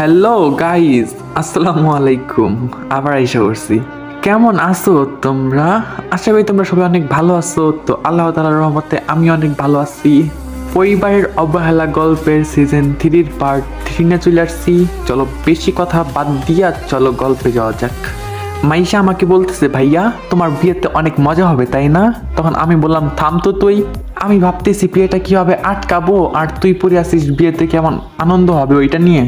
Hello guys আসসালামু আলাইকুম আবার আইসা করছি কেমন আছো তোমরা? আশা করি তোমরা সবাই অনেক ভালো আছো। তো আল্লাহ তালার রহমতে আমি অনেক ভালো আছি। পরিবারের অবহেলা গল্পের সিজন থ্রির পার্ট থ্রি না চলে আসছি। চলো বেশি কথা বাদ দিয়া চলো গল্পে যাওয়া যাক। মাইশা আমাকে বলতেছে, ভাইয়া, তোমার বিয়েতে অনেক মজা হবে, তাই না? তখন আমি বললাম, থাম তো তুই। আমি ভাবতেছি, বিয়েটা কীভাবে আটকাবো? আর তুই পরে আসিস বিয়েতে কেমন আনন্দ হবে ওইটা নিয়ে?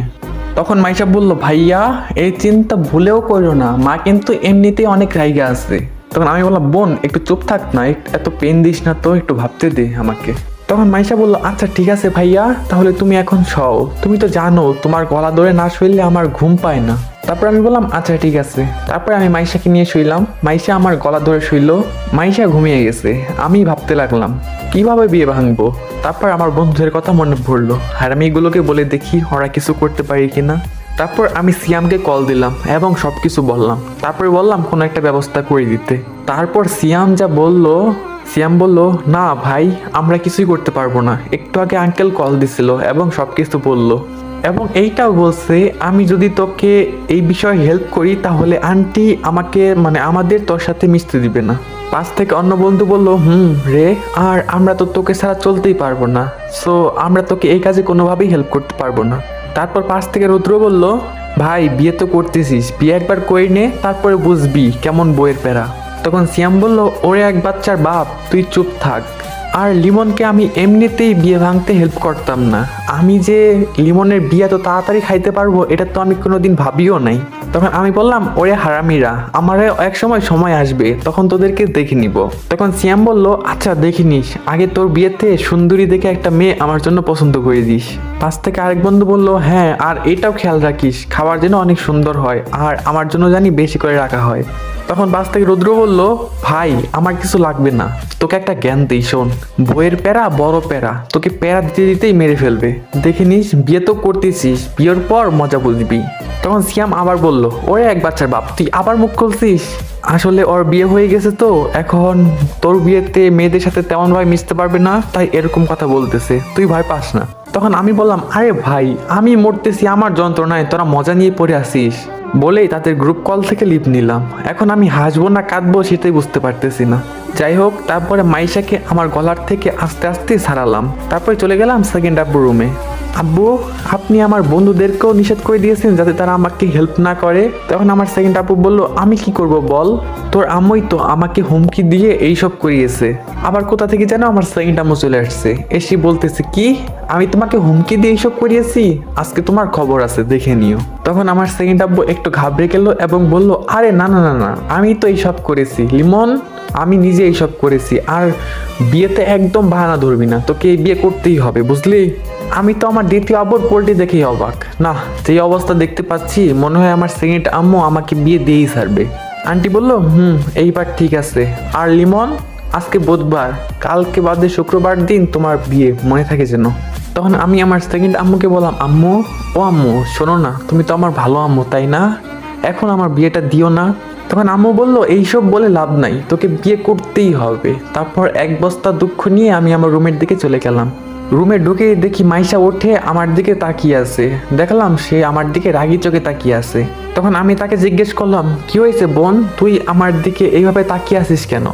তখন মাইশা বলল, ভাইয়া, এই চিন্তা ভুলেও করো না। মা কিন্তু এমনিতেই অনেক রাইগা আছে। তখন আমি বললাম, বোন, একটু চুপ থাক না এত পেন দিস না তো, একটু ভাবতে দে আমাকে। তখন মাইশা বলল আচ্ছা ঠিক আছে ভাইয়া, তাহলে তুমি এখন শও। তুমি তো জানো, তোমার গলা ধরে না শুইলে আমার ঘুম পায় না। তারপর আমি বললাম আচ্ছা ঠিক আছে। তারপরে আমি মাইশাকে নিয়ে শুইলাম। মাইশা আমার গলা ধরে শুইলো। মাইশা ঘুমিয়ে গেছে। আমি ভাবতে লাগলাম কীভাবে বিয়ে ভাঙবো? তারপর আমার বন্ধুদের কথা মনে পড়ল। আর আমি এগুলোকে বলে দেখি ওরা কিছু করতে পারি কিনা। তারপর আমি সিয়ামকে কল দিলাম এবং সব কিছু বললাম। তারপরে বললাম, কোনো একটা ব্যবস্থা করে দিতে। তারপর সিয়াম যা বলল, সিয়াম বলল, না ভাই, আমরা কিছুই করতে পারব না। একটু আগে আঙ্কেল কল দিছিল এবং সব কিছু বলল। এবং এইটাও বলছে, আমি যদি তোকে এই বিষয়ে হেল্প করি, তাহলে আন্টি আমাকে মানে আমাদের তোর সাথে মিশতে দিবে না। পাশ থেকে অন্য বন্ধু বলল, হুম, রে, আর আমরা তো তোকে ছাড়া চলতেই পারব না। সো আমরা তোকে এই কাজে কোনোভাবেই হেল্প করতে পারব না। তারপর পাশ থেকে রুদ্র বলল, ভাই, বিয়ে তো করতেছিস। বিয়ে একবার করে নে, তারপরে বুঝবি কেমন বইয়ের প্যারা। তখন সিয়াম বলল, ওরে এক বাচ্চার বাপ, তুই চুপ থাক। আর লিমনকে আমি এমনিতেই বিয়ে ভাঙতে হেল্প করতাম না। আমি যে লিমনের বিয়ে তো তাড়াতাড়ি খাইতে পারব, এটা তো আমি কোনোদিন ভাবিও নাই। তখন আমি বললাম, ওরে হারামিরা আমার এক সময় সময় আসবে, তখন তোদেরকে দেখে নিব। তখন সিয়াম বলল আচ্ছা দেখে নিস। আগে তোর বিয়েতে সুন্দরী দেখে একটা মেয়ে আমার জন্য পছন্দ করে দিস। পাশ থেকে আরেক বন্ধু বলল হ্যাঁ আর এটাও খেয়াল রাখিস, খাবার যেন অনেক সুন্দর হয়, আর আমার জন্য জানি বেশি করে রাখা হয়। তখন বাস থেকে রুদ্র বলল, ভাই, আমার কিছু লাগবে না। তোকে একটা জ্ঞান দিই, শোন। বইয়ের প্যারা, বড় প্যারা। তোকে প্যারা দিতে দিতেই মেরে ফেলবে। দেখে নিস, বিয়ে তো করতেছিস। বিয়ের পর মজা বুঝবি। তখন সিয়াম আবার বলল, ওরে এক বাচ্চার বাপ, তুই আবার মুখ খুলছিস? আসলে ওর বিয়ে হয়ে গেছে তো, এখন তোর বিয়েতে মেয়েদের সাথে তেমনভাবে মিশতে পারবে না, তাই এরকম কথা বলতেছে। তুই ভয় পাস না। তখন আমি বললাম, আরে ভাই, আমি মরতেছি, আমার যন্ত্রণায়, তোরা মজা নিয়ে পড়ে আসিস বলেই তাদের গ্রুপ কল থেকে লিপ নিলাম। এখন আমি হাসবো না কাঁদবো সেটাই বুঝতে পারতেছি না। যাই হোক, তারপরে মাইশাকে আমার গলার থেকে আস্তে আস্তে সারালাম। তারপরে চলে গেলাম সেকেন্ড আব্বু রুমে আব্বু, আপনি আমার বন্ধুদেরকেও নিষেধ করে দিয়েছেন যাতে তারা আমাকে হেল্প না করে। তখন আমার সেকেন্ড আব্বু বলল, আমি কি করব বল? তোর আম্মুই তো আমাকে হুমকি দিয়ে এইসব করিয়েছে। আবার কোথা থেকে যেন আমার সেকেন্ড আম্মু চলে আসছে? এসে বলতেছে, কি? আমি তোমাকে হুমকি দিয়ে এইসব করিয়েছি? আজকে তোমার খবর আছে, দেখে নিও। তখন আমার সেকেন্ড আব্বু একটু ঘাবড়ে গেল এবং বলল, আরে না না না না, আমি তো এইসব করেছি। লিমন আমি নিজে এইসব করেছি। আর বিয়েতে একদম বাহানা ধরবি না, তোকে বিয়ে করতেই হবে, বুঝলি? আমি তো আমার দ্বিতীয় আব্বুর পোল্ট্রি দেখেই অবাক। না, যেই অবস্থা দেখতে পাচ্ছি, মনে হয় আমার সেকেন্ড আম্মু আমাকে বিয়ে দিয়েই ছাড়বে। আন্টি বলল, হুম, এইবার ঠিক আছে। আর লিমন, আজকে বুধবার, কালকে বাদে শুক্রবার দিন তোমার বিয়ে, মনে থাকে যেন। তখন আমি আমার সেকেন্ড আম্মুকে বললাম, আম্মু, ও আম্মু, শোনো না, তুমি তো আমার ভালো আম্মু, তাই না? এখন আমার বিয়েটা দিও না। তখন আম্মু বলল, এইসব বলে লাভ নাই, তোকে বিয়ে করতেই হবে। তারপর এক বস্তা দুঃখ নিয়ে আমি আমার রুমের দিকে চলে গেলাম। রুমে ঢুকে দেখি মাইশা ওঠে, আমার দিকে তাকিয়ে আছে। দেখলাম সে আমার দিকে রাগি চোখে তাকিয়ে আছে। তখন আমি তাকে জিজ্ঞেস করলাম, কি হয়েছে বোন? তুই আমার দিকে এইভাবে তাকিয়ে আছিস কেন?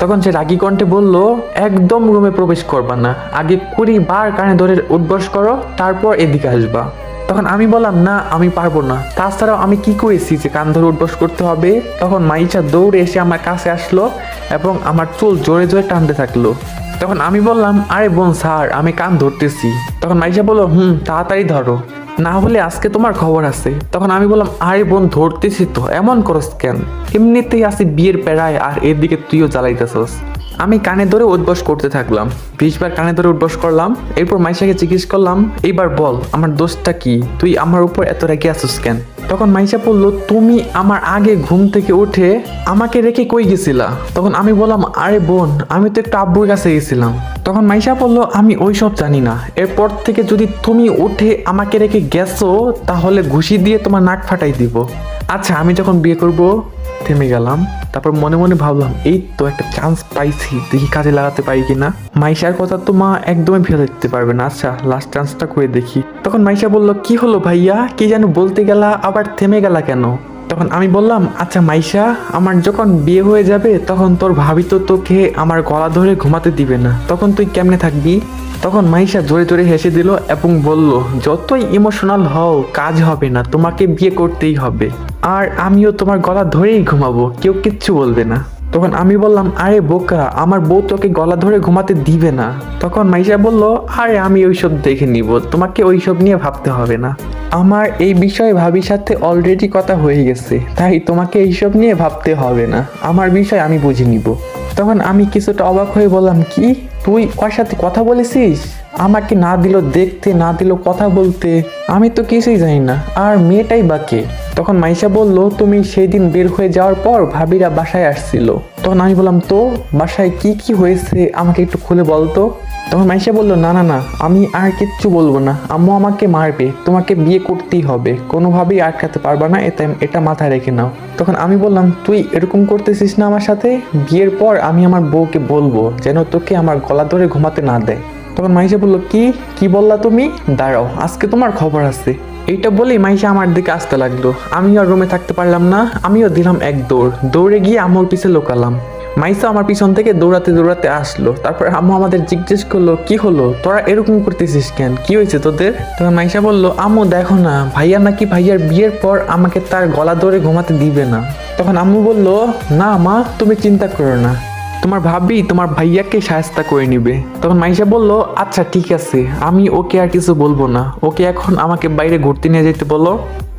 তখন সে রাগি কণ্ঠে বলল, একদম রুমে প্রবেশ করবা না। আগে কুড়ি বার কানে ধরে উদ্বস করো, তারপর এদিকে আসবা। তখন আমি বললাম, না, আমি পারব না। তাছাড়াও আমি কি করেছি যে কান ধরে উঠবস করতে হবে? তখন মাইচা দৌড়ে এসে আমার কাছে আসলো এবং আমার চুল জোরে জোরে টানতে থাকল। তখন আমি বললাম, আরে বোন, স্যার, আমি কান ধরতেছি। তখন মাইশা বলল, হুম, তাড়াতাড়ি ধরো। না হলে আজকে তোমার খবর আছে। তখন আমি বললাম, আরে বোন, ধরতেছি তো, এমন করস কেন? এমনিতেই আসি বিয়ের পেড়ায় আর এদিকে তুইও জ্বালাইতেছস। আমি কানে ধরে উদ্বস করতে থাকলাম। বিশবার কানে ধরে উদ্বস করলাম, এরপর মাইশাকে জিজ্ঞেস করলাম, এইবার বল, আমার দোষটা কি? তুই আমার উপর এত রেগে আসিস কেন? তখন মাইশা বলল, তুমি আমার আগে ঘুম থেকে উঠে আমাকে রেখে কই গেছিলা? তখন আমি বললাম, আরে বোন, আমি তো একটু আব্বুর কাছে গেছিলাম। তখন মাইশা বলল, আমি ওই সব জানি না। এরপর থেকে যদি তুমি উঠে আমাকে রেখে গেছো, তাহলে ঘুষি দিয়ে তোমার নাক ফাটাই দিব। আচ্ছা আমি যখন বিয়ে করব থেমে গেলাম, তারপর মনে মনে ভাবলাম, এই তো একটা চান্স পাইছি, দেখি কাজে লাগাতে পারি কিনা। মাইশার কথা তো মা একদমই ফেলে দিতে পারবে না। আচ্ছা লাস্ট চান্সটা করে দেখি। তখন মাইশা বলল, কি হলো ভাইয়া? কি যেন বলতে গেলা, আবার থেমে গেলা কেন? তখন আমি বললাম আচ্ছা মাইশা, আমার যখন বিয়ে হয়ে যাবে, তখন তোর ভাবি তো তোকে আমার গলা ধরে ঘুমাতে দিবে না। তখন তুই কেমনে থাকবি? তখন মাইশা জোরে জোরে হেসে দিল এবং বলল, যতই ইমোশনাল হও, কাজ হবে না, তোমাকে বিয়ে করতেই হবে। আর আমিও তোমার গলা ধরেই ঘুমাবো, কেউ কিচ্ছু বলবে না। তখন আমি বললাম, আরে বোকা, আমার বউ তোকে গলা ধরে ঘুমাতে দিবে না। তখন মাইশা বলল, আরে আমি ওইসব দেখে নিব, তোমাকে ওইসব নিয়ে ভাবতে হবে না। আমার এই বিষয়ে ভাবির সাথে অলরেডি কথা হয়ে গেছে, তাই তোমাকে এইসব নিয়ে ভাবতে হবে না। আমার বিষয় আমি বুঝে নিব। তখন আমি কিছুটা অবাক হয়ে বললাম, কি? তুই ওর সাথে কথা বলেছিস? আমাকে না দিল দেখতে, না দিল কথা বলতে, আমি তো কিছুই জানি না। আর মেয়েটাই বাকে তখন মাইশা বলল, তুমি সেই দিন বের হয়ে যাওয়ার পর ভাবিরা বাসায় আসছিল। তখন আমি বললাম, তো, বাসায় কি কি হয়েছে? আমাকে একটু খুলে বলতো? তখন মাইশা বলল, না না না, আমি আর কিচ্ছু বলব না। আম্মু আমাকে মারবে, তোমাকে বিয়ে করতেই হবে। কোনোভাবেই আটকাতে পারবা না এটা এটা মাথায় রেখে নাও। তখন আমি বললাম, তুই এরকম করতেছিস না আমার সাথে? বিয়ের পর আমি আমার বউকে বলব, যেন তোকে আমার গলা ধরে ঘুমাতে না দেয়। তখন মাইশা বলল, কি? কি বললা তুমি? দাঁড়াও, আজকে তোমার খবর আছে। এইটা বলেই মাইশা আমার দিকে আসতে লাগল। আমি আর রুমে থাকতে পারলাম না, আমিও দিলাম এক দৌড়। দৌড়ে গিয়ে আম্মুর পিছে লোকালাম। মাইসা আমার পিছন থেকে দৌড়াতে দৌড়াতে আসলো। তারপর আম্মু আমাদের জিজ্ঞেস করল, কি হলো? তোরা এরকম করতেছিস কেন? কি হয়েছে তোদের? তখন মাইসা বলল, আম্মু, দেখো না, ভাইয়া নাকি ভাইয়ার বিয়ের পর আমাকে তার গলা ধরে ঘুমাতে দিবে না। তখন আম্মু বলল, না মা, তুমি চিন্তা করো না। তোমার ভাবি তোমার ভাইয়াকে সাহায্য করে নিবে। তখন মাইশা বলল আচ্ছা ঠিক আছে, আমি ওকে আর কিছু বলব না। ওকে এখন আমাকে বাইরে ঘুরতে নিয়ে যেতে বলো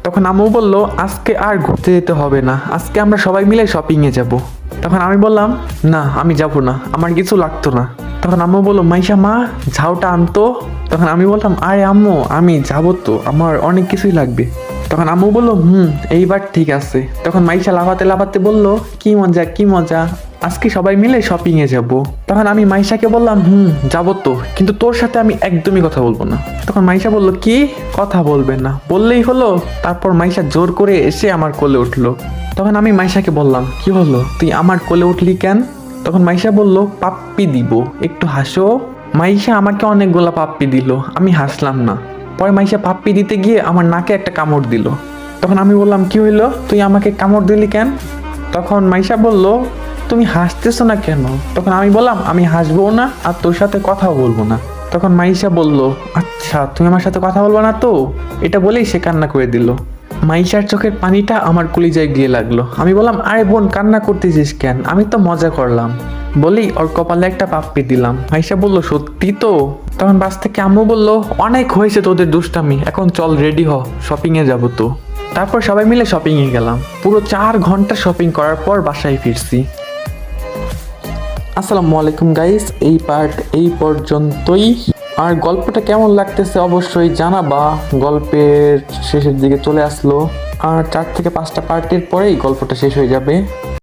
তখন আম্মু বলল, আজকে আর ঘুরতে যেতে হবে না, আজকে আমরা সবাই মিলে শপিংয়ে যাব। তখন আমি বললাম, না, আমি যাব না, আমার কিছু লাগতো না। তখন আম্মু বলল, মাইশা মা, ঝাউটা আনতো? তখন আমি বললাম আরে আম্মু, আমি যাব তো, আমার অনেক কিছুই লাগবে। তখন আম্মু বলল, হুম, এইবার ঠিক আছে। তখন মাইশা লাফাতে লাফাতে বলল, কি মজা কি মজা? আজকে সবাই মিলে শপিং এ যাব। তখন আমি মাইশাকে বললাম, হুম, যাব তো। কিন্তু তোর সাথে আমি একদমই কথা বলব না। তখন মাইশা বলল, কি? কথা বলবে না। বললেই হলো, তারপর মাইশা জোর করে এসে আমার কোলে উঠল। তখন আমি মাইশাকে বললাম, কি হলো? তুই আমার কোলে উঠলি কেন? তখন মাইশা বলল, পাপ্পি দিব। একটু হাসো। মাইশা আমাকে অনেকগুলা পাপ্পি দিল। আমি হাসলাম না। পরে মাইশা পাপ্পি দিতে গিয়ে আমার নাকে একটা কামড় দিল। তখন আমি বললাম, কি হইল? তুই আমাকে কামড় দিলি কেন? তখন মাইশা বলল তুমি হাসতেছো না কেন? তখন আমি বললাম, আমি হাসবো না আর তোর সাথে কথা বলব না। তখন মাইশা বলল আচ্ছা তুমি আমার সাথে কথা বলব না তো? এটা বলেই সে কান্না করে দিল। মাইশার চোখের পানিটা আমার কলিজায় গিয়ে লাগল। আমি বললাম, আরে বোন, কান্না করতেছিস কেন? আমি তো মজা করলাম। বলি ওর কপালে একটা পাপ্পি দিলাম। মাইশা বলল, সত্যি তো? তখন বাস থেকে আম্মু বলল, অনেক হয়েছে তোদের দুষ্টামি, এখন চল রেডি হ শপিংয়ে যাব তো। তারপর সবাই মিলে শপিংয়ে গেলাম। পুরো চার ঘণ্টা শপিং করার পর বাসায় ফিরছি। আসসালামু আলাইকুম গাইস এই পার্ট এই পর্যন্তই। আর গল্পটা কেমন লাগতেছে অবশ্যই জানাবা। গল্পের শেষের দিকে চলে আসলো। আর চার থেকে পাঁচটা পার্টের পরেই গল্পটা শেষ হয়ে যাবে।